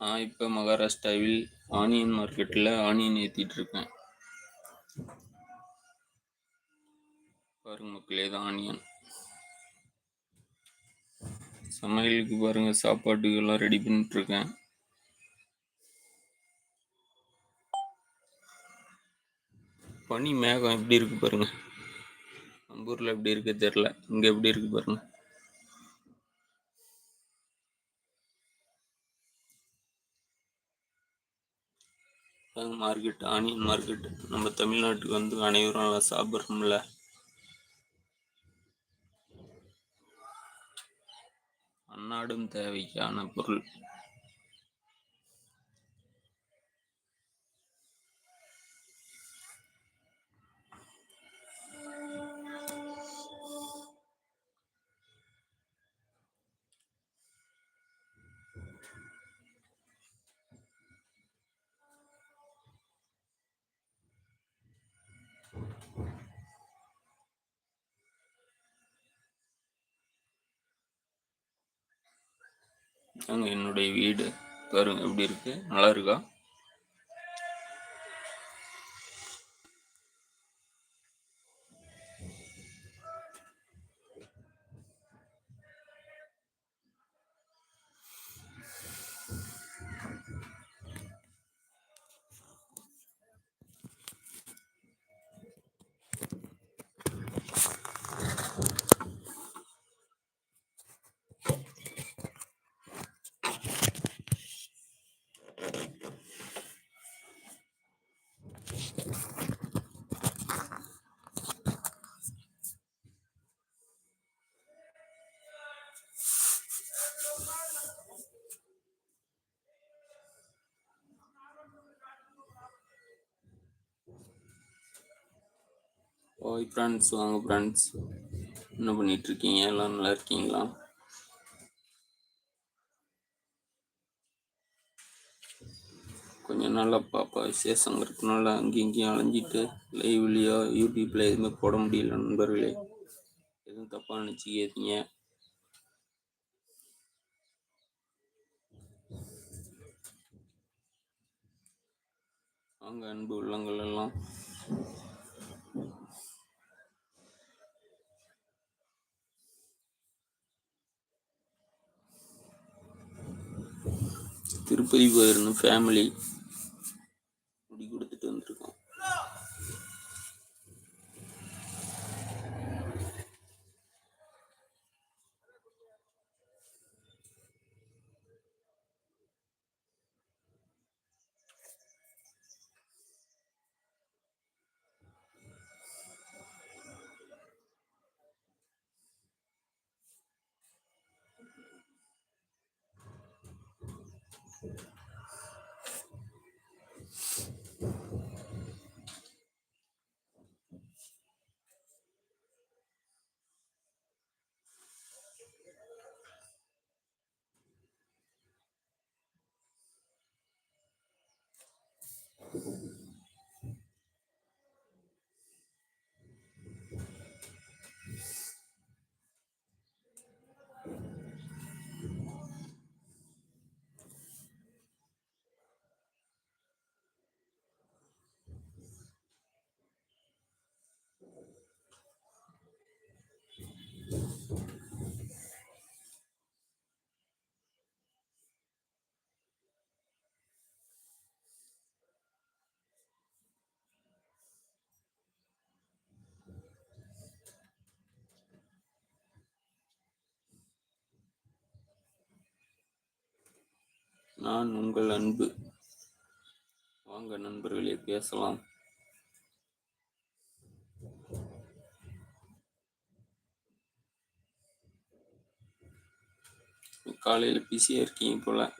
நான் இப்போ மகாராஷ்டிராவில் ஆனியன் மார்க்கெட்டில் ஆனியன் ஏற்றிட்டு இருக்கேன் பாருங்க மக்களே தான் ஆனியன். சமையலுக்கு பாருங்க சாப்பாடுகள்லாம் ரெடி பண்ணிட்டு இருக்கேன் பனி மேகம் எப்படி இருக்கு பாருங்க? நம்ம எப்படி இருக்கு தெரியல. இங்க எப்படி இருக்கு பாருங்க? மார்க்கெட் ஆனியன் மார்க்கெட் நம்ம தமிழ்நாட்டுக்கு வந்து அனைவரும் நல்லா சாப்பிட்றோம்ல. அன்னாடும் தேவைக்கான பொருள். அங்கே என்னுடைய வீடு. பாருங்க எப்படி இருக்கு? நல்லா இருக்கா? ஓய் ஃப்ரெண்ட்ஸ் வாங்க ஃப்ரெண்ட்ஸ் என்ன பண்ணிட்டு இருக்கீங்க எல்லாம் நல்லா இருக்கீங்களா? கொஞ்சம் நல்லா பாப்பா விசேஷங்கிறதுனால அங்கேயும் இங்கேயும் அலைஞ்சிட்டு லைவ்லையோ யூடியூப்ல எதுவுமே போட முடியல நண்பர்களே. எதுவும் தப்பாக நினச்சிக்காதீங்க. வாங்க அன்பு உள்ளங்கள் எல்லாம். തിരുപ്പതി പോയിരുന്നു ഫാമിലി நான் உங்கள் அன்பு. வாங்க நண்பர்களே பேசலாம். காலையில் பிஸியாக இருக்கீங்க போல.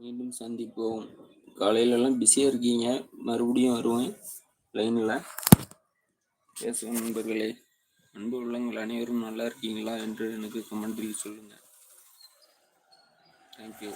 மீண்டும் சந்திப்போம். காலையிலலாம் பிஸியாக இருக்கீங்க. மறுபடியும் வருவேன். லைனில் பேசுவோம் நண்பர்களே. அன்பு உள்ளங்கள் அனைவரும் நல்லா இருக்கீங்களா என்று எனக்கு கமெண்டில் சொல்லுங்கள் தேங்க்யூ